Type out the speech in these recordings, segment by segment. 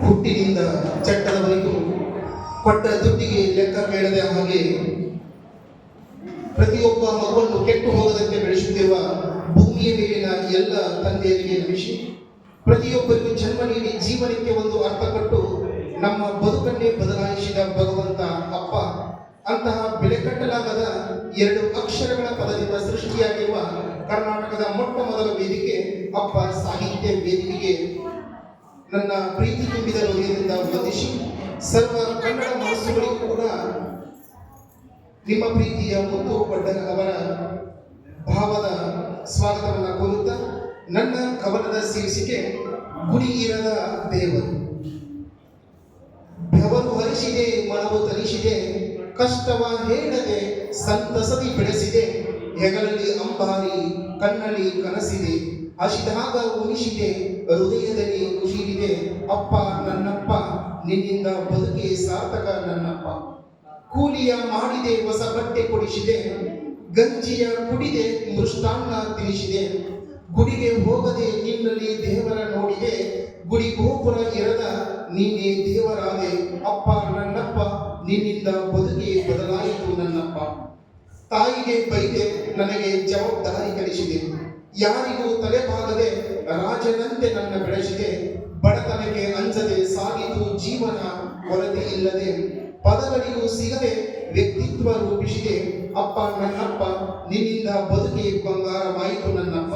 ಹುಟ್ಟಿನಿಂದ ಚಟ್ಟದವರೆಗೂ ಕೊಟ್ಟ ದುಡ್ಡಿಗೆ ಲೆಕ್ಕ ಕೇಳದೆ ಹಾಗೆ ಪ್ರತಿಯೊಬ್ಬ ಮಗುವನ್ನು ಕೆಟ್ಟು ಹೋಗದಂತೆ ಬೆಳೆಸುತ್ತಿರುವ ಭೂಮಿಯ ಮೇಲಿನ ಎಲ್ಲ ತಂದೆಯರಿಗೆ ನಮಿಷಿ ಪ್ರತಿಯೊಬ್ಬರಿಗೂ ಜನ್ಮ ನೀಡಿ ಜೀವನಕ್ಕೆ ಒಂದು ಅರ್ಥ ಕೊಟ್ಟು ನಮ್ಮ ಬದುಕನ್ನೇ ಬದಲಾಯಿಸಿದ ಭಗವಂತ ಅಂತಹ ಬೆಲೆ ಕಟ್ಟಲಾಗದ ಎರಡು ಅಕ್ಷರಗಳ ಪದದಿಂದ ಸೃಷ್ಟಿಯಾಗಿರುವ ಕರ್ನಾಟಕದ ಮೊಟ್ಟ ಮೊದಲ ವೇದಿಕೆ ಅಪ್ಪ ಸಾಹಿತ್ಯ ವೇದಿಕೆಗೆ ನನ್ನ ಪ್ರೀತಿ ತುಂಬಿದ ಹೃದಯದಿಂದ ವಂದಿಸಿ, ಸರ್ವ ಕನ್ನಡ ಮನಸ್ಸುಗಳಿಗೂ ಕೂಡ ನಿಮ್ಮ ಪ್ರೀತಿಯ ಮುತ್ತು ಪಡ್ಡ ಅವರ ಭಾವದ ಸ್ವಾಗತವನ್ನು ಕೋರುತ್ತಾ, ನನ್ನ ಕವನದ ಶೀರ್ಷಿಕೆ ಗುಡಿಗಿರದ ದೇವರು. ಬೆವರು ಹರಿಸಿದೆ ಮನವು ತರಿಸಿದೆ ಕಷ್ಟವ ಹೇಳದೆ ಸಂತಸದಿ ಬೆಳೆಸಿದೆ. ಹೆಗಲಲ್ಲಿ ಅಂಬಾರಿ, ಕಣ್ಣಲ್ಲಿ ಕನಸಿದೆ. ಅಷ್ಟಾಗ ಉಣಿಸಿದೆ, ಹೃದಯದಲ್ಲಿ ಖುಷಿಯಿದೆ ಅಪ್ಪ ನನ್ನಪ್ಪ, ನಿನ್ನಿಂದ ಬದುಕಿ ಸಾರ್ಥಕ ನನ್ನಪ್ಪ. ಕೂಲಿಯ ಮಾಡಿದೆ, ಹೊಸ ಬಟ್ಟೆ ಕೊಡಿಸಿದೆ. ಗಂಜಿಯ ಕುಡಿದೆ, ಮೃಷ್ಟಾನ್ನ ತಿಳಿಸಿದೆ ಗುಡಿಗೆ ಹೋಗದೆ ನಿನ್ನಲ್ಲಿ ದೇವರ ನೋಡಿದೆ. ಗುಡಿ ಗೋಪುರ ಇರದ ನಿನ್ನೆ ದೇವರಾದೆ. ಅಪ್ಪ ನನ್ನಪ್ಪ ನಿನ್ನಿಂದ ಬದುಕಿ ಬದಲಾಯಿತು ನನ್ನಪ್ಪ. ತಾಯಿಗೆ ಬೈದೆ ನನಗೆ ಜವಾಬ್ದಾರಿ ಕಲಿಸಿದೆ ಯಾರಿಗೂ ತಲೆಬಾಗದೆ ರಾಜನಂತೆ ನನ್ನ ಬೆಳೆಸಿದೆ. ಬಡತನಕ್ಕೆ ಅಂಜದೆ ಸಾಗಿತು ಜೀವನ ಕೊರತೆ ಇಲ್ಲದೆ. ಪದಗಳಿಗೂ ಸಿಗದೆ ವ್ಯಕ್ತಿತ್ವ ರೂಪಿಸಿದೆ. ಅಪ್ಪ, ನನ್ನಪ್ಪ, ನಿನ್ನಿಂದ ಬದುಕಿ ಬಂಗಾರವಾಯಿತು ನನ್ನಪ್ಪ.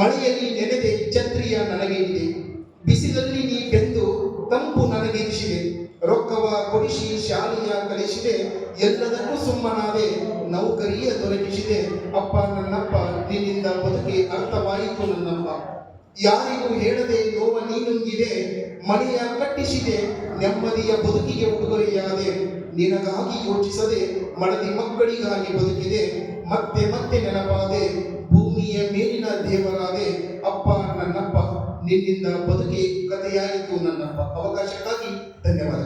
ಮಳೆಯಲ್ಲಿ ನೆನೆದೆ ಛತ್ರಿಯ ನನಗೆ ಇದೆ ಬಿಸಿಲಲ್ಲಿ ನೀ ಬೆಂದು ತಂಪು ನನಗಿರಿಸಿದೆ. ರೊಕ್ಕವ ಕೊಡಿಸಿ ಶಾಲೆಯ ಕಲಿಸಿದೆ ಎಲ್ಲದಕ್ಕೂ ಸುಮ್ಮನಾದೆ ನೌಕರಿಯ ದೊರಕಿಸಿದೆ. ಅಪ್ಪ, ನನ್ನಪ್ಪ, ನಿನ್ನಿಂದ ಬದುಕಿ ಅರ್ಥವಾಯಿತು ನನ್ನಪ್ಪ. ಯಾರಿಗೂ ಹೇಳದೆ, ಯೋವ ನೀನುಂಗಿದೆ ಮನೆಯ ಕಟ್ಟಿಸಿದೆ, ನೆಮ್ಮದಿಯ ಬದುಕಿಗೆ ಉಡುಗೊರೆಯಾದೆ, ನಿನಗಾಗಿ ಯೋಚಿಸದೆ, ಮಡದಿ ಮಕ್ಕಳಿಗಾಗಿ ಬದುಕಿದೆ, ಮತ್ತೆ ಮತ್ತೆ ನೆನಪಾದೆ, ಭೂಮಿಯ ಮೇಲಿನ ದೇವರಾದೆ, ಅಪ್ಪ, ನನ್ನಪ್ಪ, ನಿನ್ನಿಂದ ಬದುಕಿ ಕಥೆಯಾಯಿತು ನನ್ನಪ್ಪ. ಅವಕಾಶಕ್ಕಾಗಿ ಧನ್ಯವಾದ